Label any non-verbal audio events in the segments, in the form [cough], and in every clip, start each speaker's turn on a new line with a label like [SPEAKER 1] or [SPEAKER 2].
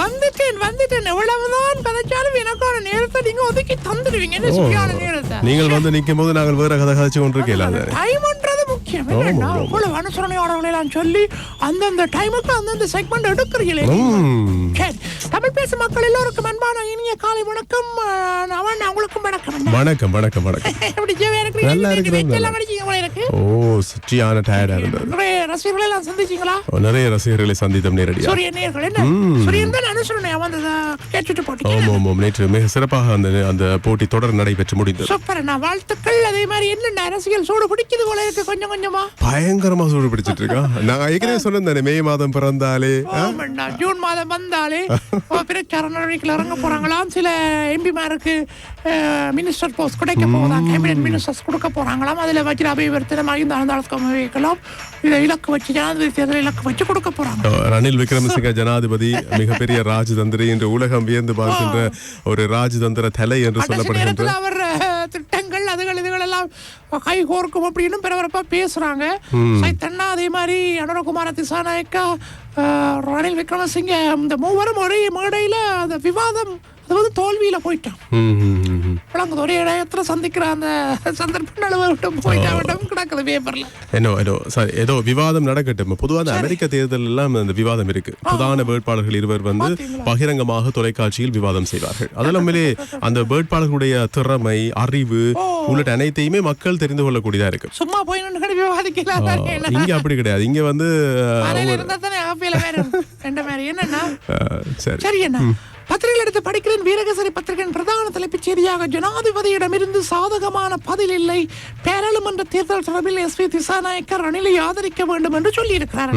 [SPEAKER 1] வந்துட்டேன் வந்துட்டேன். எவ்வளவுதான் கதைச்சாலும் எனக்கான நேரத்தை நீங்க ஒதுக்கி தந்துடுவீங்க. சரியான நேரத்தை.
[SPEAKER 2] நீங்கள் வந்து நிற்கும் போது நாங்கள் வேற கதை கதைச்சு கொண்டிருக்கீங்களா அது
[SPEAKER 1] டைம்ன்றது முக்கியம் என்னன்னா இவ்வளவு அனுசரணையாளர்களை எல்லாம் சொல்லி அந்தந்த டைமுக்கு அந்தந்த செக்மெண்ட் எடுக்கிறீங்களே. தமிழ் பேசும் மக்கள் எல்லோருக்கும் அன்பான இனிய காலை வணக்கம். அவன் அவங்களுக்கும் வணக்கம் என்ன?
[SPEAKER 2] வணக்கம் வணக்கம் வணக்கம்.
[SPEAKER 1] எப்படி இருக்கிறீங்க?
[SPEAKER 2] நல்லா
[SPEAKER 1] இன்னைக்கு
[SPEAKER 2] இருக்கிறோம்,
[SPEAKER 1] வெச்செல்லாம்
[SPEAKER 2] நல்லா.
[SPEAKER 1] அடிச்சீங்க போல இருக்கு.
[SPEAKER 2] ஓ சுற்றியான டயர்டா இருந்தது
[SPEAKER 1] ரசிகர்களை எல்லாம் சந்திச்சீங்களா?
[SPEAKER 2] நிறைய ரசிகர்களை சந்தித்தோம் நேரடியாக
[SPEAKER 1] சூரியன் நேர்கள் என்ன? சூரியன் தான் அனுசரணையா வந்து கேட்டுட்டு போட்டீங்க
[SPEAKER 2] ஆமாம் ஆமாம் நேற்று மிக சிறப்பாக அந்த அந்த போட்டி தொடர் நடைபெற்று முடிந்தது.
[SPEAKER 1] சூப்பர் அண்ணா. வாழ்த்துக்கள். அதே மாதிரி என்னென்ன அரசியல் சூடு பிடிக்குது போல இருக்கு? கொஞ்சம் கொஞ்சமா.
[SPEAKER 2] பயங்கரமா சூடு பிடிச்சிட்டு இருக்கான் நான் ஏற்கனவே சொன்னேன் மே மாதம் பிறந்தாலே
[SPEAKER 1] ஜூன் மாதம் வந்தாலே பிரச்சார நடவடிக்கையில் இறங்க போறாங்களாம். சில எம்பிமாருக்கு மினிஸ்டர் போஸ்ட் கிடைக்க போகுதாம் கேபினட் மினிஸ்டர்ஸ் கொடுக்க போறாங்களாம். அதுல வச்சிர அபிவர்த்தனம் மகிந்த ஆனந்தாளத்துக்கு வைக்கலாம். இதை இலக்கு வச்சு ஜனாதிபதி தேர்தல் இலக்கு வச்சு கொடுக்க போறாங்க.
[SPEAKER 2] ரணில் விக்ரமசிங்க ஜனாதிபதி மிகப்பெரிய ராஜதந்திரி என்று உலகம் வியந்து பார்க்கின்ற ஒரு ராஜதந்திர தலை என்று சொல்லப்படுகின்ற
[SPEAKER 1] அவர் திட்டங்கள் கை கோர்க்கும் அப்படின்னு பரபரப்பா பேசுறாங்க. சைத்தன்னா அதே மாதிரி அனுரகுமார திசாநாயக்கா ரணில் விக்ரமசிங்க இந்த மூவரும் ஒரே மேடையில அந்த விவாதம் அது வந்து தோல்வியில போயிட்டான்
[SPEAKER 2] ஏதோ சாரி ஏதோ விவாதம் நடக்கட்டும். பொதுவாக அந்த அமெரிக்க தேர்தல் எல்லாம் அந்த விவாதம் இருக்கு. பிரதான வேட்பாளர்கள் இருவர் வந்து பகிரங்கமாக தொலைக்காட்சியில் விவாதம் செய்வார்கள். மேலே அந்த வேட்பாளர்களுடைய திறமை அறிவு உள்ளிட்ட அனைத்தையுமே மக்கள் தெரிந்து கொள்ளக்கூடியதா இருக்கு.
[SPEAKER 1] சும்மா போய்
[SPEAKER 2] இங்க அப்படி கிடையாது. இங்க வந்து சரி.
[SPEAKER 1] சரி என்ன பத்திரிகைகள் எடுத்து படிக்கிறேன். வீரகேசரி பத்திரிகையின் பிரதான தலைப்புச் செய்தியாக ஜனாதிபதியிடமிருந்து சாதகமான பதில் இல்லை. பாராளுமன்ற தேர்தல் தொடர்பில் எஸ். வி திசாநாயக்கர் ரணிலை ஆதரிக்க வேண்டும் என்று சொல்லி இருக்கிறார்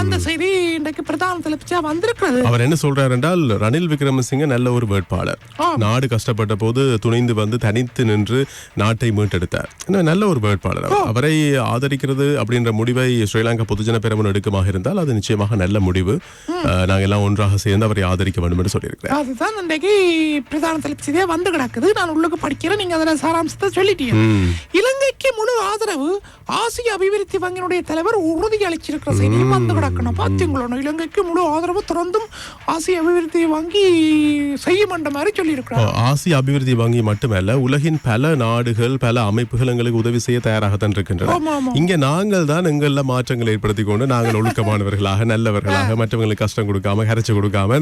[SPEAKER 1] அந்த செய்தி இன்றைக்கு பிரதான தலைப்புச்சா வந்திருக்கிறது?
[SPEAKER 2] அவர் என்ன சொல்றார் என்றால் ரணில் விக்ரமசிங்க நல்ல ஒரு வேட்பாளர். நாடு கஷ்டப்பட்ட போது துணிந்து வந்து தனித்து நின்று நாட்டை மீட்டெடுத்தார். நல்ல ஒரு வேட்பாளர் அவர். ஆதரிக்கிறது அப்படின்ற முடிவை ஸ்ரீலங்கா பொதுஜன பெருமன் எடுக்குமாக இருந்தால் அது நிச்சயமாக நல்ல முடிவு. நாங்கள் எல்லாம் ஒன்றாக சேர்ந்து அவரை ஆதரிக்க வேண்டும் என்று சொல்லியிருக்கிறேன்.
[SPEAKER 1] அதுதான் இன்றைக்கு பிரதான தலைப்பு வந்து கிடக்குது. நான் உள்ளுக்கு படிக்கிறேன் நீங்க அதுல சாராம்சத்தை சொல்லிட்டீங்க. இலங்கைக்கு முழு ஆதரவு ஆசிய அபிவிருத்தி வங்கியினுடைய தலைவர் உறுதி அளிச்சிருக்கிற செய்தியும் வந்து கிடக்கணும். பாத்தீங்களோ இலங்கைக்கு முழு ஆதரவு தொடர்ந்தும் ஆசிய அபிவிருத்தி வங்கி செய்யும் என்ற மாதிரி சொல்லியிருக்கிறார்.
[SPEAKER 2] ஆசிய அபிவிருத்தி வங்கி மட்டுமல்ல உலகின் பல நாடுகள் பல அமைப்புகள் எங்களுக்கு உதவி செய்ய தயாராகத்தான் இருக்கின்றன. இங்க நாங்கள் தான் எங்கள்ல மாற்றங்களை ஏற்படுத்தி கொண்டு நாங்கள் ஒழுக்கமானவர்களாக நல்லவர்களாக மற்றவங்களுக்கு கஷ்டம் கொடுக்காம கரைச்சு கொடுக்காம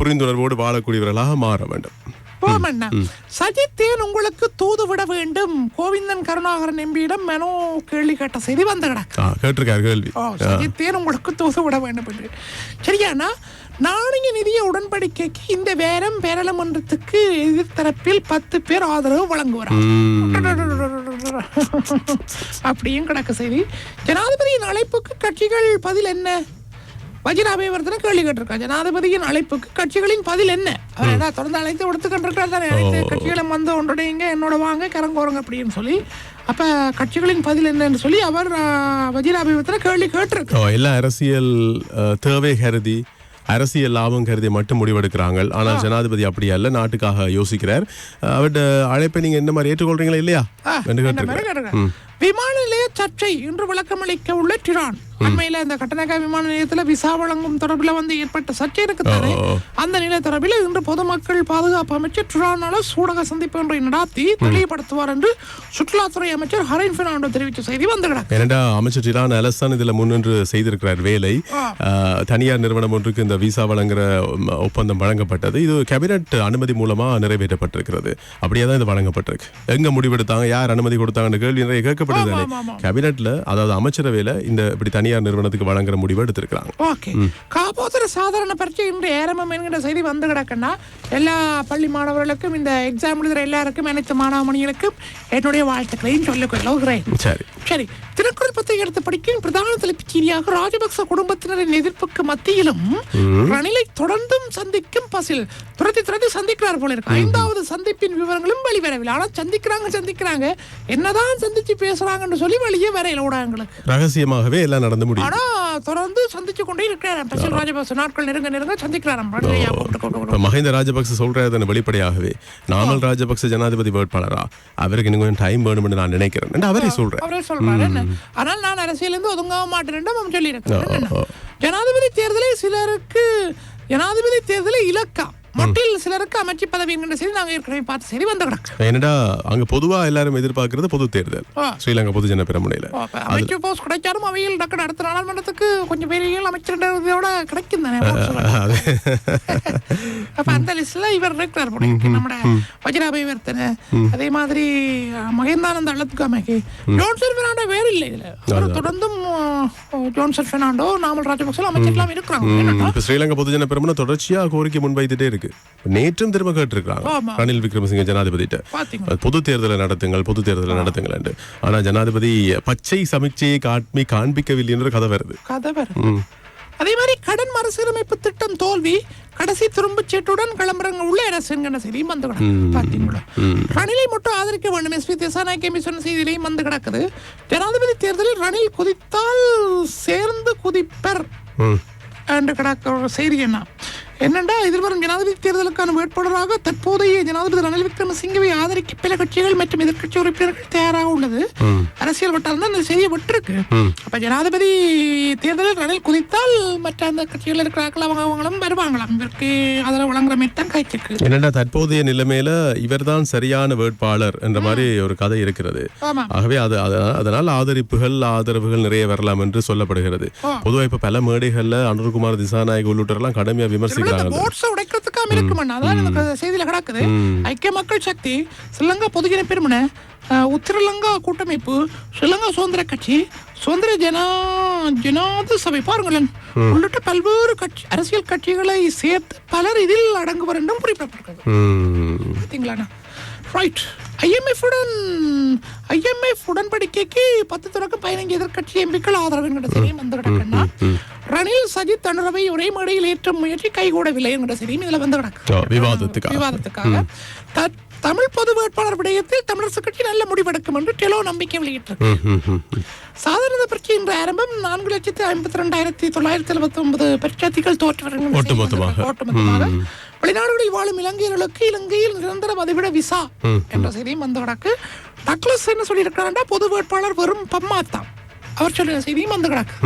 [SPEAKER 2] புரிந்துணர்வோடு வாழக்கூடியவர்களாக மாற வேண்டும்.
[SPEAKER 1] ஓமண்ணா சஜித்தேன் உங்களுக்கு தூது விட வேண்டும். கோவிந்தன் கருணாகரன் எம்பியிடம் மனோ கேள்வி கேட்ட செய்தி வந்து கிடக்கு
[SPEAKER 2] கேட்டிருக்கார் கேள்வி.
[SPEAKER 1] சஜித்தேன் உங்களுக்கு தூது விட வேண்டும் என்று. சரியாண்ணா நாணய நிதிய உடன்படிக்கைக்கு இந்த வேரம் பாராளுமன்றத்துக்கு எதிர்த்தரப்பில் பத்து பேர் ஆதரவு வழங்குவார். அப்படியும் கிடக்கு செய்தி. ஜனாதிபதியின் அழைப்புக்கு கட்சிகள் பதில் என்ன? வஜிர அபிவர்த்தனை கேள்வி கேட்டிருக்காங்க. ஜனாதிபதியின் அழைப்புக்கு கட்சிகளின் பதில் என்ன? அவர் என்ன தொடர்ந்து அழைத்து கொடுத்துக்கிட்டு தானே. அனைத்து கட்சிகளும் வந்து ஒன்றுடையங்க என்னோட வாங்க கரங்கோருங்க அப்படின்னு சொல்லி அப்ப கட்சிகளின் பதில் என்னன்னு சொல்லி அவர் ஆஹ், வஜிர அபிவர்த்தனை கேள்வி கேட்டிருக்கு
[SPEAKER 2] ஓ, எல்லாம் அரசியல் தேவை கருதி அரசியல் லாபம் கருதி மட்டும் முடிவெடுக்கிறாங்க ஆனால் ஜனாதிபதி அப்படி அல்ல நாட்டுக்காக யோசிக்கிறார். அவருடைய அழைப்பை நீங்க என்ன மாதிரி ஏற்றுக்கொள்றீங்களா இல்லையா.
[SPEAKER 1] விமான நிலைய சர்ச்சை இன்று விளக்கமளிக்க உள்ள டிரான். அண்மையில இந்த கட்டணக்கா விமான நிலையத்துல விசா வழங்கும் தொடர்பில் வந்து ஏற்பட்ட சர்ச்சை இருக்குதானே
[SPEAKER 2] ஓ.
[SPEAKER 1] அந்த நிலை தொடர்பில் இன்று பொதுமக்கள் பாதுகாப்பு அமைச்சர் டிரானால சூடக சந்திப்பு ஒன்றை நடாத்தி தெளிவுபடுத்துவார் என்று சுற்றுலாத்துறை அமைச்சர் ஹரின் பெர்னாண்டோ தெரிவித்த செய்தி வந்து கிடக்கு
[SPEAKER 2] ஏனண்டா அமைச்சர் டிலான் அலஸ்தான் இதுல முன்னின்று செய்திருக்கிறார் வேலை. தனியார் நிறுவனம் ஒன்றுக்கு இந்த விசா வழங்குற ஒப்பந்தம் வழங்கப்பட்டது. இது கேபினட் அனுமதி மூலமா நிறைவேற்றப்பட்டிருக்கிறது. அப்படியே தான் இது வழங்கப்பட்டிருக்கு. எங்க முடிவெடுத்தாங்க யார் அனுமதி கொடுத்தாங்கன்னு கேள்வி நிறைய கேட்கப்படுது தானே. கேபினட்ல அதாவது அமைச்சரவையில இந்த இப்படி தனியார் தனியார் நிறுவனத்துக்கு வழங்குற முடிவு எடுத்திருக்கிறாங்க.
[SPEAKER 1] ஓகே. காப்போத்தர சாதாரண பரீட்சை இன்று ஆரம்பம் என்கிற செய்தி வந்து கிடக்குன்னா எல்லா பள்ளி மாணவர்களுக்கும் இந்த எக்ஸாம் எழுதுகிற எல்லாருக்கும் அனைத்து மாணவ மணிகளுக்கும் என்னுடைய வாழ்த்துக்களையும் சொல்லிக் கொள்கிறேன்.
[SPEAKER 2] சரி.
[SPEAKER 1] சரி. திருக்குறள் பத்திரிகை எடுத்து படிக்கும் பிரதான தலைப்புச் செய்தியாக ராஜபக்ச குடும்பத்தினரின் எதிர்ப்புக்கு மத்தியிலும் ரணிலை தொடர்ந்தும் சந்திக்கும் பசில் துரத்தி துரத்தி சந்திக்கிறார் போல இருக்கு. ஐந்தாவது சந்திப்பின் விவரங்களும் வெளிவரவில்லை. ஆனா சந்திக்கிறாங்க சந்திக்கிறாங்க. என்னதான் சந்திச்சு பேசுறாங்கன்னு சொல்லி வெளியே வரையில ஊடகங்களுக்கு
[SPEAKER 2] ரகசியமாகவே எல்லாம் நடந்து முடியும்
[SPEAKER 1] ஆனா தொடர்ந்து சந்திச்சு கொண்டே இருக்கிறார். பசில் ராஜபக்ச நாட்கள் நெருங்க நெருங்க சந்திக்கிறாராம்
[SPEAKER 2] மஹிந்த ராஜபக்ச சொல்றது வெளிப்படையாகவே. நாமல் ராஜபக்ச ஜனாதிபதி வேட்பாளரா? அவருக்கு இன்னும் கொஞ்சம் டைம் வேணும்னு நான் நினைக்கிறேன். அவரே சொல்றேன்
[SPEAKER 1] அவரே சொல்றாரு. ஆனால் நான் அரசியல் இருந்து ஒதுங்க மாட்டேன் அவன் சொல்லி
[SPEAKER 2] ஓ, ஓ.
[SPEAKER 1] ஜனாதிபதி தேர்தலில் சிலருக்கு ஜனாதிபதி தேர்தலில் இலக்கா. மட்டில் சிலருக்கு அமைச்சு பதவி என்கின்ற செய்தி நாங்க ஏற்கனவே பார்த்து சரி வந்து கிடக்கு
[SPEAKER 2] என்னடா அங்க பொதுவா எல்லாரும் எதிர்பார்க்கிறது பொது தேர்தல். ஸ்ரீலங்கா பொதுஜன பெரமுனையில.
[SPEAKER 1] அமைச்சு போஸ்ட் கிடைச்சாலும் அவையில் டக்கு அடுத்த நாடாளுமன்றத்துக்கு கொஞ்சம் பெரிய அமைச்சரோட கிடைக்கும் தானே அப்ப அந்த லிஸ்ட்ல இவர் இருக்கிறார். நம்மட வஜ்ராபை வர்த்தன அதே மாதிரி மகேந்தானந்த அள்ளத்துக்காமைக்கு ஜோன்சன் பெர்னாண்டோ வேற இல்லை இதுல. தொடர்ந்தும் ஜோன்சன் பெர்னாண்டோ நாமல் ராஜபக்சே அமைச்சர்லாம் இருக்கிறாங்க.
[SPEAKER 2] ஸ்ரீலங்கா பொதுஜன பெரமுன தொடர்ச்சியா கோரிக்கை முன்வைத்துட்டே இருக்கு. நேற்றும் திரும்ப கேட்டிருக்காங்க
[SPEAKER 1] ஆமா.
[SPEAKER 2] ரணில் விக்ரமசிங்க ஜனாதிபதிட்ட? பொது தேர்தலை நடத்துங்கள் பொது தேர்தலை நடத்துங்கள் ஆனா ஜனாதிபதி பச்சை சமிச்சையை காட்மி காண்பிக்கவில்லை என்ற கதை வருது.
[SPEAKER 1] கதை. அதே மாதிரி கடன் மறுசீரமைப்பு திட்டம் தோல்வி கடைசி திரும்பச் சீட்டுடன் கிளம்புறங்க உள்ள அரசுங்கிற செய்தியும் வந்து கிடக்கு. பாத்தீங்களா? ரணிலை மட்டும் ஆதரிக்க வேண்டும் எஸ்பி திசாநாயக்கமி சொன்ன செய்தியிலையும் வந்து கிடக்குது. ஜனாதிபதி தேர்தலில் ரணில் குதித்தால் சேர்ந்து குதிப்பர். என்று கிடக்கிற ஒரு செய்தி என்ன? என்னண்டா எதிர்வரும் ஜனாதிபதி தேர்தலுக்கான வேட்பாளராக தற்போதைய ஜனாதிபதி ரணில் விக்ரமசிங்கவை ஆதரிக்க பல கட்சிகள் மற்றும் எதிர்க்கட்சி உறுப்பினர்கள் தயாராக உள்ளது. அரசியல் வட்டாரம் தான் இந்த செய்தியை விட்டுருக்கு. அப்ப ஜனாதிபதி தேர்தலில் ரணில் குதித்தால் மற்ற அந்த கட்சிகள் இருக்கிறார்கள் அவங்க அவங்களும் வருவாங்களாம். இதற்கு ஆதரவு வழங்குற மாதிரி தான் காய்ச்சிருக்கு.
[SPEAKER 2] என்னடா தற்போதைய நிலைமையில இவர்தான் சரியான வேட்பாளர் என்ற மாதிரி ஒரு கதை இருக்கிறது. ஆகவே அது அதனால் ஆதரிப்புகள் ஆதரவுகள் நிறைய வரலாம் என்று சொல்லப்படுகிறது. பொதுவா இப்ப பல மேடைகள்ல அனுர்குமார் திசாநாயக் உள்ளிட்டவரெல்லாம் கடுமையா
[SPEAKER 1] இந்த அதான் எனக்கு செய்தியில கிடக்குது. ஐக்கிய மக்கள் சக்தி ஸ்ரீலங்கா பொதுஜன பெருமன உத்திரலங்கா கூட்டமைப்பு ஸ்ரீலங்கா சுதந்திர கட்சி சுதந்திர ஜனா ஜனாத சபை. பாருங்களேன் உள்ளிட்ட பல்வேறு கட்சி அரசியல் கட்சிகளை சேர்த்து பலர் இதில் அடங்குவர் என்றும் குறிப்பிடப்பட்டிருக்கிறது.
[SPEAKER 2] ம்.
[SPEAKER 1] பார்த்தீங்களாண்ணா? ரைட் ஐஎம்எஃப் ஐஎம்எஃப் உடன்படிக்கைக்கு பத்து தொடக்கம் பதினைஞ்சு எதிர்க்கட்சி எம்பிக்கள் ஆதரவு என்கிற செய்தியும் வந்து கிடக்குன்னா ரணில் சஜித் அனுரவை ஒரே மேடையில் ஏற்றும் முயற்சி கைகூடவில்லை என்கிற செய்தியும் இதுல வந்து கிடக்கு.
[SPEAKER 2] விவாதத்துக்காக.
[SPEAKER 1] விவாதத்துக்காக. தமிழ் பொது வேட்பாளர் விடயத்தில் தமிழரசு கட்சி நல்ல முடிவெடுக்கும் என்று டெலோ நம்பிக்கை வெளியிட்டிருக்கு. சாதாரண பரீட்சை இன்று ஆரம்பம் நான்கு லட்சத்தி ஐம்பத்தி ரெண்டாயிரத்தி தொள்ளாயிரத்தி எழுபத்தி ஒன்பது பரீட்சார்த்திகள் தோற்று வருகின்றனர். வெளிநாடுகளில் வாழும் இலங்கையர்களுக்கு இலங்கையில் நிரந்தர வதிவிட விசா என்ற செய்தியும் வந்து கிடக்கு டக்ளஸ் என்ன சொல்லியிருக்கிறாண்டா பொது வேட்பாளர் வெறும் பம்மாத்தான். அவர் சொல்லுற செய்தியும் வந்து கிடக்கு.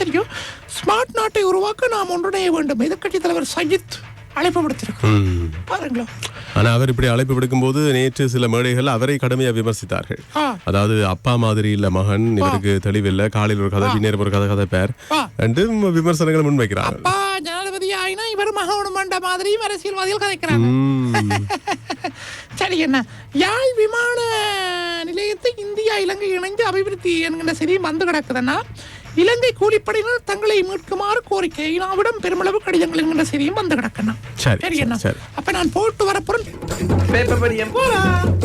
[SPEAKER 1] தெரியும் ஸ்மார்ட் நாட்டை உருவாக்க நாம் ஒன்றிணைய வேண்டும். எதிர்க்கட்சி தலைவர் சஜித் அழைப்பு விடுத்திருக்கிறார். பாருங்களா
[SPEAKER 2] ஆனா அவர் இப்படி அழைப்பு விடுக்கும்போது நேற்று சில மேடைகள் அவரை கடுமையா விமர்சித்தார்கள். அதாவது அப்பா மாதிரி இல்ல மகன் இவருக்கு தெளிவில்லை காலையில் ஒரு கதை பின்னர் ஒரு கதை கதை பேர். என்று விமர்சனங்கள் முன்வைக்கிறார்கள்
[SPEAKER 1] மகனுமண்ட மாதிரியும் அரசியல்வாதிகள் கதைக்கிறாங்க. [laughs] சரி என்ன? யாழ் விமான நிலையத்தை இந்தியா இலங்கை இணைந்து அபிவிருத்தி என்கிற செய்தி வந்து கிடக்குதுன்னா இலங்கை கூலிப்படையினர் தங்களை மீட்குமாறு கோரிக்கை. நாவிடம் பெருமளவு கடிதங்கள் என்கிற செய்தியும் வந்து கிடக்கணும்
[SPEAKER 2] சரி,
[SPEAKER 1] சரி என்ன?
[SPEAKER 2] சரி.
[SPEAKER 1] அப்ப நான் போட்டு வரப்போறேன்.
[SPEAKER 3] பேப்பர் படியம். போலாம்.